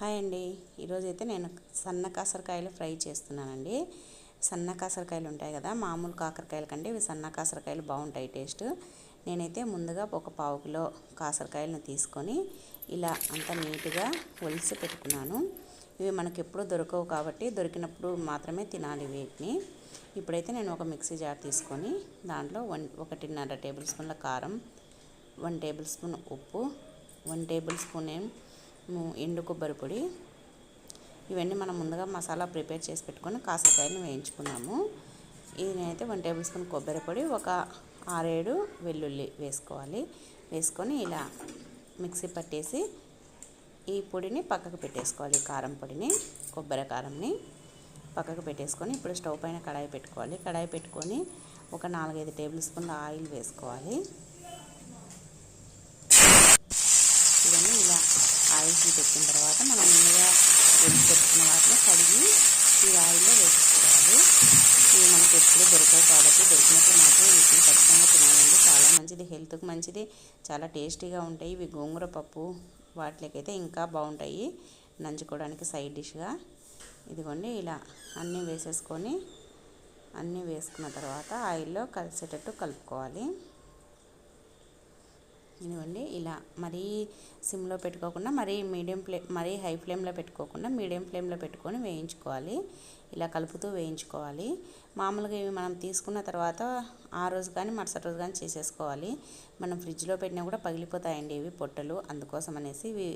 Hi అండి. ఈరోజైతే నేను సన్న కాసరకాయలు ఫ్రై చేస్తున్నానండి. సన్న కాసరకాయలు ఉంటాయి కదా మామూలు కాకరకాయల కంటే ఇవి సన్న కాసరకాయలు బాగుంటాయి టేస్ట్. నేనైతే ముందుగా ఒక పావు కిలో కాసరకాయలను తీసుకొని ఇలా అంత నీట్గా ఒలిసి పెట్టుకున్నాను. ఇవి మనకి ఎప్పుడు దొరకవు కాబట్టి దొరికినప్పుడు మాత్రమే తినాలి వీటిని. ఇప్పుడైతే నేను ఒక మిక్సీ జార్ తీసుకొని దాంట్లో వన్ ఒకటిన్నర టేబుల్ స్పూన్ల కారం వన్ టేబుల్ స్పూన్ ఉప్పు వన్ టేబుల్ స్పూన్ ఏం ఎండు కొబ్బరి పొడి. ఇవన్నీ మనం ముందుగా మసాలా ప్రిపేర్ చేసి పెట్టుకొని కాసరకాయలను వేయించుకున్నాము. ఇది నేనైతే వన్ టేబుల్ స్పూన్ కొబ్బరి పొడి ఒక ఆరేడు వెల్లుల్లి వేసుకోవాలి. వేసుకొని ఇలా మిక్సీ పట్టేసి ఈ పొడిని పక్కకు పెట్టేసుకోవాలి కారం పొడిని కొబ్బరి కారంని పక్కకు పెట్టేసుకొని ఇప్పుడు స్టవ్ పైన కడాయి పెట్టుకోవాలి. కడాయి పెట్టుకొని ఒక నాలుగైదు టేబుల్ స్పూన్ల ఆయిల్ వేసుకోవాలి. పెట్టిన తర్వాత మనం ముందుగా వేసి పెట్టుకున్న వాటిని కడిగి ఈ ఆయిల్లో వేసుకోవాలి. ఇవి మనకి ఎప్పుడు దొరకవు కాబట్టి దొరికినప్పుడు మాత్రం వీటిని ఖచ్చితంగా తినాలండి. చాలా మంచిది హెల్త్కి మంచిది చాలా టేస్టీగా ఉంటాయి. ఇవి గోంగూర పప్పు వాటికైతే ఇంకా బాగుంటాయి. నంచుకోవడానికి సైడ్ డిష్గా. ఇదిగోండి ఇలా అన్నీ వేసేసుకొని అన్నీ వేసుకున్న తర్వాత ఆయిల్లో కలిసేటట్టు కలుపుకోవాలి. ఇదిగోండి ఇలా మరీ సిమ్లో పెట్టుకోకుండా మరీ మీడియం ఫ్లేమ్ మరీ హై ఫ్లేమ్లో పెట్టుకోకుండా మీడియం ఫ్లేమ్లో పెట్టుకొని వేయించుకోవాలి. ఇలా కలుపుతూ వేయించుకోవాలి. మామూలుగా ఇవి మనం తీసుకున్న తర్వాత ఆ రోజు కానీ మరుసటి రోజు కానీ చేసేసుకోవాలి. మనం ఫ్రిడ్జ్లో పెట్టినా కూడా పగిలిపోతాయండి ఇవి పొట్టలు. అందుకోసం అనేసి ఇవి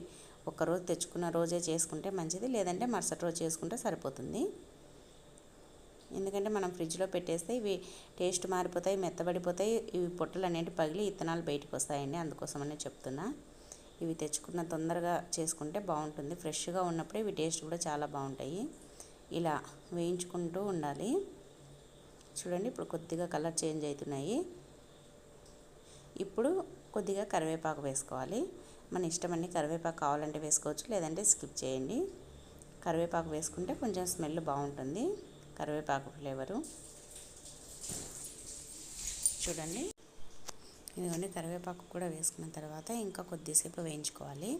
ఒక్కరోజు తెచ్చుకున్న రోజే చేసుకుంటే మంచిది. లేదంటే మరుసటి రోజు చేసుకుంటే సరిపోతుంది. ఎందుకంటే మనం ఫ్రిడ్జ్లో పెట్టేస్తే ఇవి టేస్ట్ మారిపోతాయి మెత్తబడిపోతాయి. ఇవి పొట్టలు అనేవి పగిలి ఇత్తనాలు బయటకు వస్తాయండి. అందుకోసమనే చెప్తున్నా. ఇవి తెచ్చుకున్న తొందరగా చేసుకుంటే బాగుంటుంది. ఫ్రెష్గా ఉన్నప్పుడే ఇవి టేస్ట్ కూడా చాలా బాగుంటాయి. ఇలా వేయించుకుంటూ ఉండాలి. చూడండి ఇప్పుడు కొద్దిగా కలర్ చేంజ్ అవుతున్నాయి. ఇప్పుడు కొద్దిగా కరివేపాకు వేసుకోవాలి. మన ఇష్టమని కరివేపాకు కావాలంటే వేసుకోవచ్చు లేదంటే స్కిప్ చేయండి. కరివేపాకు వేసుకుంటే కొంచెం స్మెల్ బాగుంటుంది. కరివేపాకు ఫ్లేవరు. చూడండి. ఇదిగోండి కరివేపాకు కూడా వేసుకున్న తర్వాత ఇంకా కొద్దిసేపు వేయించుకోవాలి.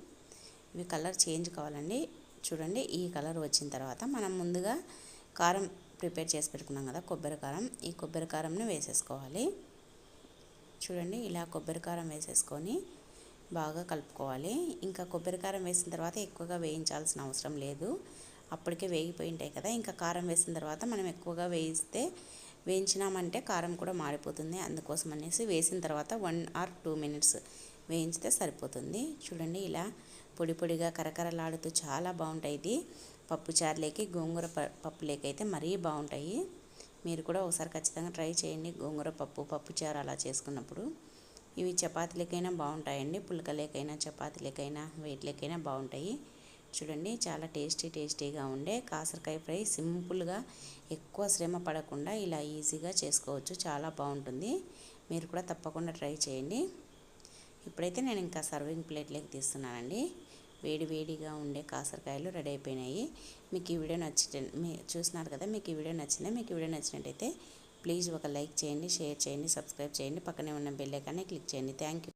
ఇవి కలర్ చేంజ్ కావాలండి. చూడండి ఈ కలర్ వచ్చిన తర్వాత మనం ముందుగా కారం ప్రిపేర్ చేసి పెట్టుకున్నాం కదా కొబ్బరి కారం. ఈ కొబ్బరి కారంని వేసేసుకోవాలి. చూడండి ఇలా కొబ్బరి కారం వేసేసుకొని బాగా కలుపుకోవాలి. ఇంకా కొబ్బరి కారం వేసిన తర్వాత ఎక్కువగా వేయించాల్సిన అవసరం లేదు. అప్పటికే వేగిపోయి ఉంటాయి కదా. ఇంకా కారం వేసిన తర్వాత మనం ఎక్కువగా వేయిస్తే వేయించినామంటే కారం కూడా మారిపోతుంది అందుకోసం అనేసి వేసిన తర్వాత వన్ ఆర్ టూ మినిట్స్ వేయించితే సరిపోతుంది. చూడండి ఇలా పొడి పొడిగా కరకరలాడుతూ చాలా బాగుంటాయి ఇది. పప్పుచారులేకి గోంగూర పప్పులేకి అయితే మరీ బాగుంటాయి. మీరు కూడా ఒకసారి ఖచ్చితంగా ట్రై చేయండి గోంగూర పప్పు పప్పుచారు అలా చేసుకున్నప్పుడు. ఇవి చపాతీలకైనా బాగుంటాయండి. పులకలేకైనా చపాతీలకైనా వేట్లకైనా బాగుంటాయి. చూడండి చాలా టేస్టీ టేస్టీగా ఉండే కాసరకాయ ఫ్రై. సింపుల్గా ఎక్కువ శ్రమ పడకుండా ఇలా ఈజీగా చేసుకోవచ్చు. చాలా బాగుంటుంది. మీరు కూడా తప్పకుండా ట్రై చేయండి. ఇప్పుడైతే నేను ఇంకా సర్వింగ్ ప్లేట్లోకి తీస్తున్నానండి. వేడి వేడిగా ఉండే కాసరకాయలు రెడీ అయిపోయినాయి. మీకు ఈ వీడియో నచ్చి మీ చూసినారు కదా మీకు ఈ వీడియో నచ్చిందా మీకు ఈ వీడియో నచ్చినట్టయితే ప్లీజ్ ఒక లైక్ చేయండి షేర్ చేయండి సబ్స్క్రైబ్ చేయండి. పక్కనే ఉన్న బెల్ ఐకాన్ని క్లిక్ చేయండి. థ్యాంక్